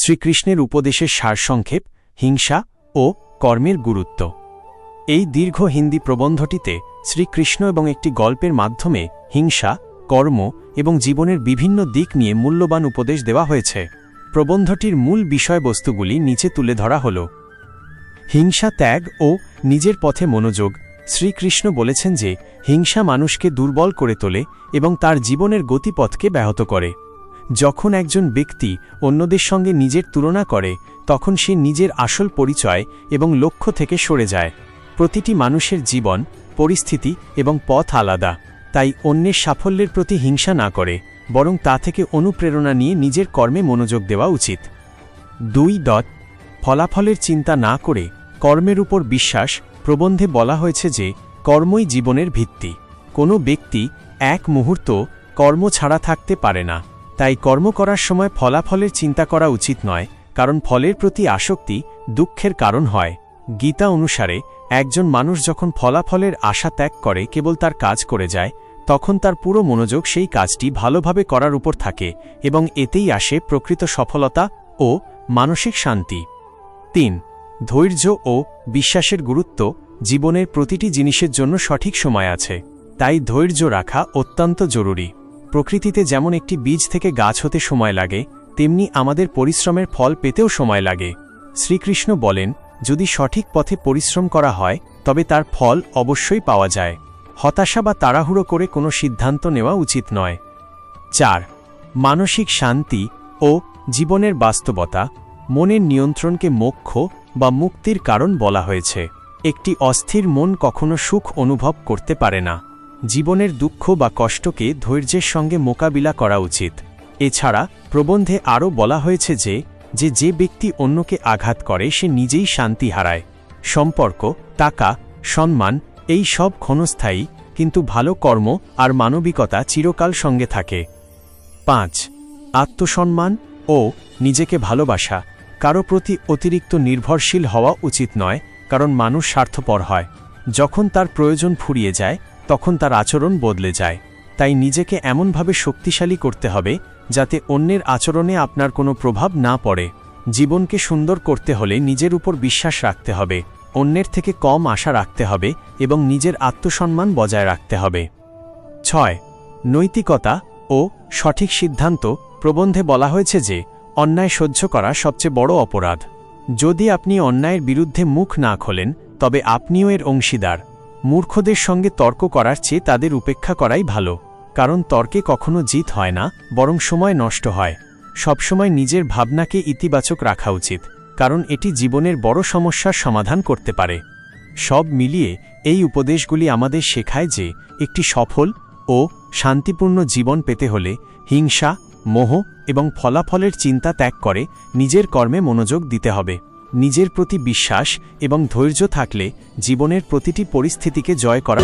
শ্রীকৃষ্ণের উপদেশের সারসংক্ষেপ, হিংসা ও কর্মের গুরুত্ব। এই দীর্ঘ হিন্দি প্রবন্ধটিতে শ্রীকৃষ্ণ এবং একটি গল্পের মাধ্যমে হিংসা, কর্ম এবং জীবনের বিভিন্ন দিক নিয়ে মূল্যবান উপদেশ দেওয়া হয়েছে। প্রবন্ধটির মূল বিষয়বস্তুগুলি নিচে তুলে ধরা হল। হিংসা ত্যাগ ও নিজের পথে মনোযোগ। শ্রীকৃষ্ণ বলেছেন যে, হিংসা মানুষকে দুর্বল করে তোলে এবং তার জীবনের গতিপথকে ব্যাহত করে। যখন একজন ব্যক্তি অন্যদের সঙ্গে নিজের তুলনা করে, তখন সে নিজের আসল পরিচয় এবং লক্ষ্য থেকে সরে যায়। প্রতিটি মানুষের জীবন, পরিস্থিতি এবং পথ আলাদা, তাই অন্যের সাফল্যের প্রতি হিংসা না করে, বরং তা থেকে অনুপ্রেরণা নিয়ে নিজের কর্মে মনোযোগ দেওয়া উচিত। দুই দত, ফলাফলের চিন্তা না করে কর্মের উপর বিশ্বাস প্রবন্ধে বলা হয়েছে যে, কর্মই জীবনের ভিত্তি। কোনো ব্যক্তি এক মুহূর্ত কর্ম ছাড়া থাকতে পারে না। তাই কর্ম করার সময় ফলাফলের চিন্তা করা উচিত নয়, কারণ ফলের প্রতি আসক্তি দুঃখের কারণ হয়। গীতা অনুসারে, একজন মানুষ যখন ফলাফলের আশা ত্যাগ করে, কেবল তার কাজ করে যায়, তখন তার পুরো মনোযোগ সেই কাজটি ভালোভাবে করার উপর থাকে এবং এতেই আসে প্রকৃত সফলতা ও মানসিক শান্তি। তিন, ধৈর্য ও বিশ্বাসের গুরুত্ব জীবনের প্রতিটি জিনিসের জন্য সঠিক সময় আছে। তাই ধৈর্য রাখা অত্যন্ত জরুরি। প্রকৃতিতে যেমন একটি বীজ থেকে গাছ হতে সময় লাগে, তেমনি আমাদের পরিশ্রমের ফল পেতেও সময় লাগে। শ্রীকৃষ্ণ বলেন, যদি সঠিক পথে পরিশ্রম করা হয়, তবে তার ফল অবশ্যই পাওয়া যায়। হতাশা বা তাড়াহুড়ো করে কোনো সিদ্ধান্ত নেওয়া উচিত নয়। চার, মানসিক শান্তি ও জীবনের বাস্তবতা, মনের নিয়ন্ত্রণকে মোক্ষ বা মুক্তির কারণ বলা হয়েছে। একটি অস্থির মন কখনো সুখ অনুভব করতে পারে না। জীবনের দুঃখ বা কষ্টকে ধৈর্যের সঙ্গে মোকাবিলা করা উচিত। এছাড়া, প্রবন্ধে আরও বলা হয়েছে যে যে যে ব্যক্তি অন্যকে আঘাত করে, সে নিজেই শান্তি হারায়। সম্পর্ক, টাকা, সম্মান, এই সব ক্ষণস্থায়ী, কিন্তু ভালো কর্ম আর মানবিকতা চিরকাল সঙ্গে থাকে। পাঁচ, আত্মসম্মান ও নিজেকে ভালোবাসা। কারও প্রতি অতিরিক্ত নির্ভরশীল হওয়া উচিত নয়, কারণ মানুষ স্বার্থপর হয়। যখন তার প্রয়োজন ফুরিয়ে যায় তখন তার আচরণ বদলে যায়। তাই নিজেকে এমনভাবে শক্তিশালী করতে হবে, যাতে অন্যের আচরণে আপনার কোনো প্রভাব না পড়ে। জীবনকে সুন্দর করতে হলে নিজের উপর বিশ্বাস রাখতে হবে, অন্যের থেকে কম আশা রাখতে হবে এবং নিজের আত্মসম্মান বজায় রাখতে হবে। ছয়, নৈতিকতা ও সঠিক সিদ্ধান্ত প্রবন্ধে বলা হয়েছে যে, অন্যায় সহ্য করা সবচেয়ে বড় অপরাধ। যদি আপনি অন্যায়ের বিরুদ্ধে মুখ না খোলেন, তবে আপনিও এর অংশীদার। মূর্খদের সঙ্গে তর্ক করার চেয়ে তাদের উপেক্ষা করাই ভালো, কারণ তর্কে কখনো জিত হয় না, বরং সময় নষ্ট হয়। সবসময় নিজের ভাবনাকে ইতিবাচক রাখা উচিত, কারণ এটি জীবনের বড় সমস্যার সমাধান করতে পারে। সব মিলিয়ে এই উপদেশগুলি আমাদের শেখায় যে, একটি সফল ও শান্তিপূর্ণ জীবন পেতে হলে হিংসা, মোহ এবং ফলাফলের চিন্তা ত্যাগ করে নিজের কর্মে মনোযোগ দিতে হবে। নিজের প্রতি বিশ্বাস এবং ধৈর্য থাকলে জীবনের প্রতিটি পরিস্থিতিকে জয় করা